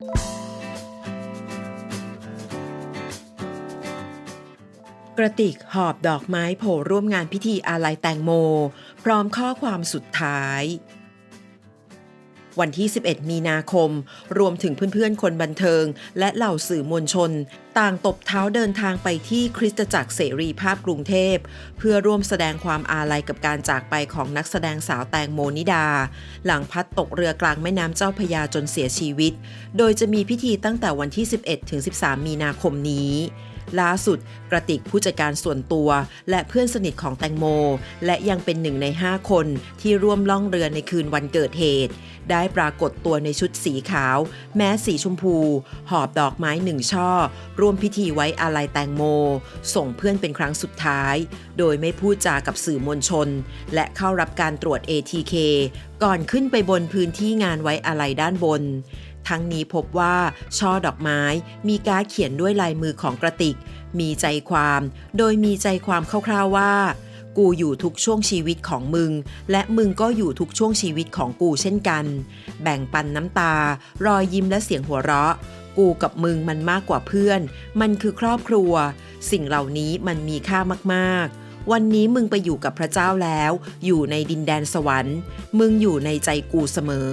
กระติกหอบดอกไม้โผล่ร่วมงานพิธีอาลัยแตงโม พร้อมข้อความสุดท้าย วันที่ 11 มีนาคม รวมถึงเพื่อนๆ คนบันเทิง และเหล่าสื่อมวลชน ต่างตบเท้าเดินทางไปที่คริสตจักรเสรีภาพกรุงเทพ เพื่อร่วมแสดงความอาลัยกับการจากไปของนักแสดงสาวแตงโมนิดา หลังพัดตกเรือกลางแม่น้ำเจ้าพยาจนเสียชีวิต โดยจะมีพิธีตั้งแต่วันที่ 11 ถึง 13 มีนาคมนี้ ล่าสุด กระติกผู้จัดการส่วนตัว และเพื่อนสนิทของแตงโม และยังเป็นหนึ่งใน 5 คนที่ร่วมล่องเรือในคืนวันเกิดเหตุ ได้ปรากฏตัวในชุดสีขาว แม้สีชมพู หอบดอกไม้หนึ่งช่อ ร่วมพิธีไว้อาลัยแตงโม ส่งเพื่อนเป็นครั้งสุดท้าย โดยไม่พูดจากับสื่อมวลชน และเข้ารับการตรวจ ATK ก่อนขึ้นไปบนพื้นที่งานไว้อาลัยด้านบน ทั้งนี้พบว่า ช่อดอกไม้มีการเขียนด้วยลายมือของกระติก มีใจความ โดยมีใจความคร่าวๆว่า กูอยู่ทุกช่วงชีวิตของมึง และมึงก็อยู่ทุกช่วงชีวิตของกูเช่นกัน แบ่งปันน้ำตา รอยยิ้มและเสียงหัวเราะกูกับมึงมันมากกว่าเพื่อน มันคือครอบครัว สิ่งเหล่านี้มันมีค่ามากๆ วันนี้มึงไปอยู่กับพระเจ้าแล้ว อยู่ในดินแดนสวรรค์ มึงอยู่ในใจกูเสมอ